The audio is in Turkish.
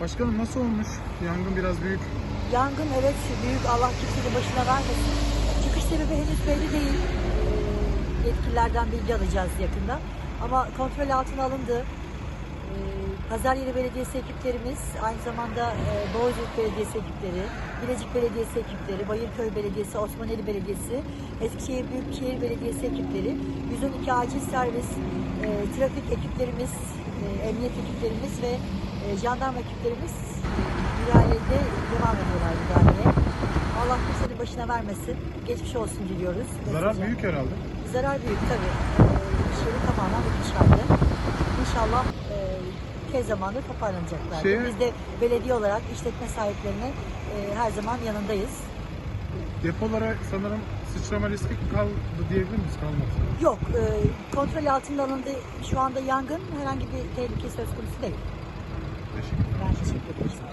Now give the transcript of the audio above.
Başkanım nasıl olmuş? Yangın biraz büyük. Yangın evet büyük Allah kimsenin başına vermesin. Çıkış sebebi henüz belli değil. Yetkililerden bilgi alacağız yakında. Ama kontrol altına alındı. Ee, Pazaryeri Belediyesi ekiplerimiz, aynı zamanda e, Boğaziçi Belediyesi ekipleri, Bilecik Belediyesi ekipleri, Bayırköy Belediyesi, Osmaneli Belediyesi, Eskişehir Büyükşehir Belediyesi ekipleri, 112 acil servis, e, trafik ekiplerimiz, e, emniyet ekiplerimiz ve e, jandarma ekiplerimiz müdahalede devam ediyorlar müdahaleye. Allah kimsenin başına vermesin. Geçmiş olsun diliyoruz. Zarar Hızlıca. büyük herhalde. Zarar büyük tabii. Ee, iş yeri tamamen bitmiş halde. İnşallah e, tez zamanda toparlanacaklar. Şeye- Biz de belediye olarak işletme sahiplerine e, her zaman yanındayız. Depolara sanırım sıçrama riski kaldı diyebilir miyiz? Kalmadı. Yok, e, kontrol altında alındı. Şu anda yangın herhangi bir tehlike söz konusu değil. 그러 한.